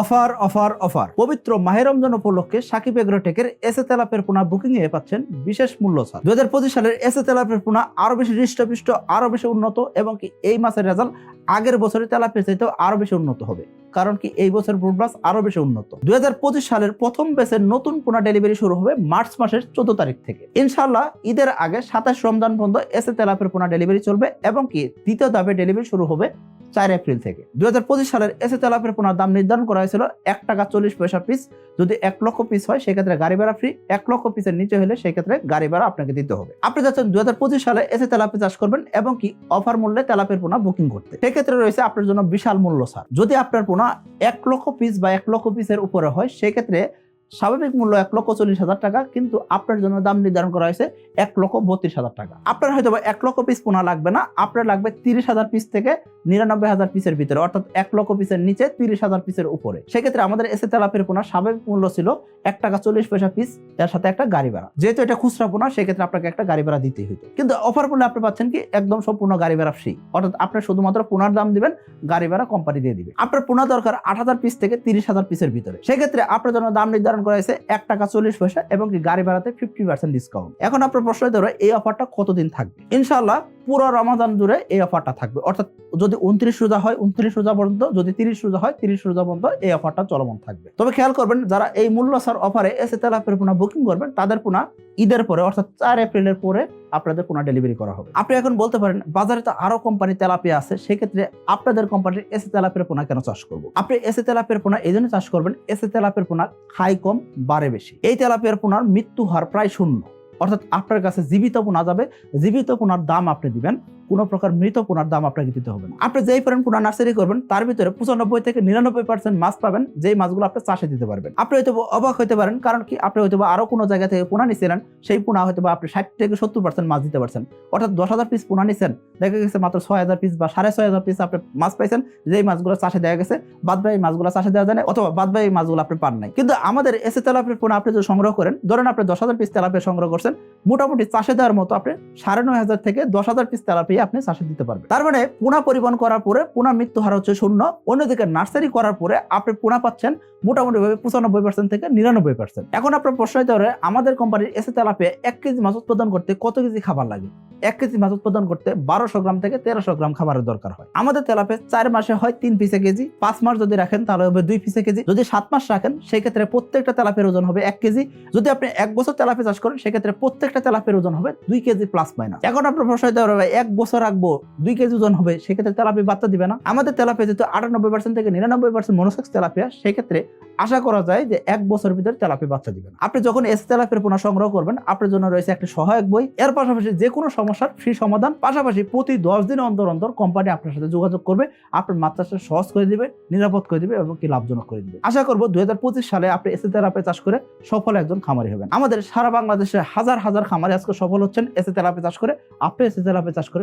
Offer offer offer. পবিত্র মাহের রমজান উপলক্ষে সাকিব এগ্রোটেকের এসে তেলাপের পোনা বুকিং এ পাচ্ছেন বিশেষ মূল্য ছাড়। দু হাজার পঁচিশ সালের এসে তেলাপের পোনা আরও বেশি হৃষ্টপুষ্ট আরও বেশি উন্নত এবং কি এই মাসের রেজাল্ট আগের বছরের তেলাপের চাইতেও আরও বেশি উন্নত হবে। কারণ কি এই বছর ব্রুডবাস আরও বেশি উন্নত। দুই হাজার পঁচিশ সালের প্রথম বেসের নতুন পোনা ডেলিভারি শুরু হবে মার্চ মাসের চোদ্দ তারিখ থেকে। ইনশাল্লাহ ঈদের আগে সাতাশ রমজান পর্যন্ত এসে তেলাপের পোনা ডেলিভারি চলবে এবং কি দ্বিতীয় ধাপে ডেলিভারি শুরু হবে চার এপ্রিল থেকে। দু হাজার পঁচিশ সালের এসে তেলাপের পোনার দাম নির্ধারণ করা হয়েছিল এক টাকা চল্লিশ পয়সা পিস যদি এক লক্ষ পিস হয়, সেক্ষেত্রে গাড়ি ভাড়া ফ্রি এক লক্ষ পিসের নিচে হলে সেক্ষেত্রে গাড়ি ভাড়া আপনাকে দিতে হবে। আপনি যাচ্ছেন দুই হাজার পঁচিশ সালে এসে তেলাপি চাষ করবেন এবং কি অফার মূল্যে তেলাপের পোনা বুকিং করতে। সেক্ষেত্রে রয়েছে আপনার জন্য বিশাল মূল্য ছাড় যদি আপনার পোনা এক লক্ষ পিস বা এক লক্ষ পিসের উপরে হয়, সেক্ষেত্রে স্বাভাবিক মূল্য এক লক্ষ চল্লিশ হাজার টাকা, কিন্তু আপনার জন্য দাম নির্ধারণ করা হয়েছে এক লক্ষ বত্রিশ হাজার টাকা। আপনার হয়তো এক লক্ষ পিস পোনা লাগবে না, আপনার লাগবে তিরিশ হাজার পিস থেকে নিরানব্বই হাজার পিসের ভিতরে, অর্থাৎ এক লক্ষ পিসের নিচে তিরিশ হাজার পিসের উপরে। সেক্ষেত্রে আমাদের এসে তেলাপের পোনা স্বাভাবিক মূল্য ছিল এক টাকা চল্লিশ পয়সা পিস এর সাথে একটা গাড়ি ভাড়া। যেহেতু এটা খুচরা পোনা, সেক্ষেত্রে আপনাকে একটা গাড়ি ভাড়া দিতেই হতো কিন্তু অফার মূল্যে আপনি পাচ্ছেন কি, একদম সম্পূর্ণ গাড়ি ভাড়া ফ্রি অর্থাৎ আপনি শুধুমাত্র পোনার দাম দিবেন, গাড়ি ভাড়া কোম্পানি দিয়ে দিবে। আপনার পোনা দরকার আট হাজার পিস থেকে তিরিশ হাজার পিসের ভিতরে। সেক্ষেত্রে আপনার জন্য দাম নির্ধারণ করা হয়েছে এক টাকা চল্লিশ পয়সা এবং গাড়ি ভাড়াতে ফিফটি পার্সেন্ট ডিসকাউন্ট এখন আপনার প্রশ্ন ধরো এই অফারটা কতদিন থাকবে? ইনশাল্লাহ পুরো রমাদান জুড়ে এই অফারটা থাকবে। অর্থাৎ যদি উনত্রিশ রোজা হয়, উনত্রিশ রোজা পর্যন্ত, যদি তিরিশ রোজা হয়, তিরিশ রোজা পর্যন্ত এই অফারটা চলমান থাকবে। তবে খেয়াল করবেন, যারা এই মূল্য সার অফারে এসে তেলাপের পোনা বুকিং করবেন, তাদের পোনা ঈদের পরে, অর্থাৎ চার এপ্রিলের পরে আপনাদের পোনা ডেলিভারি করা হবে। আপনি এখন বলতে পারেন, বাজারে তো আরও কোম্পানি তেলাপিয়া আছে, সেক্ষেত্রে আপনাদের কোম্পানির এসে তেলাপের পোনা কেন চাষ করব? আপনি এসে তেলাপের পোনা এই জন্য চাষ করবেন এসে তেলাপের পোনা খাই কম, বাড়ে বেশি। এই তেলাপিয়ার পোনার মৃত্যু হার প্রায় শূন্য। অর্থাৎ আপনার কাছে জীবিত পোনা যাবে জীবিত পোনার দাম আপনি দিবেন। কোনো প্রকার মৃত পোনার দাম আপনাকে দিতে হবে আপনি যেই পরিমাণ পোনা নার্সারি করবেন, তার ভিতরে পঁচানব্বই থেকে নিরানব্বই পার্সেন্ট মাছ পাবেন, যেই মাছগুলো আপনি চাষে দিতে পারবেন। আপনি হয়তো অবাক হতে পারেন, কারণ কি আপনি হয়তো আরও কোনো জায়গা থেকে পোনা নিছিলেন, সেই পোনা হয়তো আপনি ষাট থেকে সত্তর পার্সেন্ট মাছ দিতে পারছেন। অর্থাৎ দশ হাজার পিস পোনা নিছেন, দেখা গেছে মাত্র ছয় হাজার পিস বা সাড়ে ছয় হাজার পিস আপনি মাছ পাইছেন, যেই মাছগুলো চাষে দেওয়া গেছে, বাদ বাই মাছগুলো চাষে দেওয়া যায় না অথবা বাদ বাই মাছগুলো আপনি পান নাই। কিন্তু আমাদের এসে তেলাপের পোনা আপনি যদি সংগ্রহ করেন, ধরেন আপনি দশ হাজার পিস তেলাপিয়া সংগ্রহ করছেন, মোটামুটি চাষে দেওয়ার মতো আপনি সাড়ে নয় হাজার থেকে দশ হাজার পিস তেলাপিয়া আপনি চাষে দিতে পারবেন। তার মানে পোনা পরিবহন করার পরে পোনা মৃত্যু হার হচ্ছে শূন্য, অন্যদিকে নার্সারি করার পরে আপনি পোনা পাচ্ছেন মোটামুটি ভাবে পঁচানব্বই পার্সেন্ট থেকে নিরানব্বই পার্সেন্ট এখন আপনার প্রশ্ন হতে পারে, আমাদের কোম্পানির এসে তেলাপিয়া এক কেজি মাছ উৎপাদন করতে কত কেজি খাবার লাগে? এক কেজি মাছ উৎপাদন করতে বারোশো গ্রাম থেকে তেরোশো গ্রাম খাবারের দরকার হয়। আমাদের তেলাপে চার মাসে হয় তিন পিসে কেজি, পাঁচ মাস যদি রাখেন তাহলে হবে দুই পিসে কেজি। যদি সাত মাস রাখেন সেই ক্ষেত্রে প্রত্যেকটা তেলাপের ওজন হবে এক কেজি। যদি আপনি এক বছর তেলাপে চাষ করেন, সেক্ষেত্রে প্রত্যেকটা তেলাপের ওজন হবে দুই কেজি প্লাস মাইনাস এখন আপনার প্রশ্ন হতে পারে এক বছর রাখব, দুই কেজি ওজন হবে, সেক্ষেত্রে তেলাপি বাচ্চা দিবে না। আমাদের তেলাপিয়া যেহেতু আটানব্বই পার্সেন্ট থেকে নিরানব্বই পার্সেন্ট মনোসেক্স তেলাপিয়া সেক্ষেত্রে আশা করা যায় যে এক বছরের ভিতরে তেলাপি বাচ্চা দিবেন আপনি যখন এস তেলাপের পোনা সংগ্রহ করবেন, আপনার জন্য রয়েছে একটি সহায়ক বই। এর পাশাপাশি যে কোনো সমস্যার ফ্রি সমাধান, পাশাপাশি প্রতি দশ দিন অন্তর অন্তর কোম্পানি আপনার সাথে যোগাযোগ করবে, আপনার মাত্রাটা সহজ করে দিবে, নিরাপদ করে দিবে এবং কি লাভজনক করে দিবে। আশা করব দুই হাজার পঁচিশ সালে আপনি এসে তেলাপে চাষ করে সফল একজন খামারি হবেন। আমাদের সারা বাংলাদেশে হাজার হাজার খামারি আজকে সফল হচ্ছেন এসে তেলাপে চাষ করে। আপনি এসে তেলাপে চাষ করে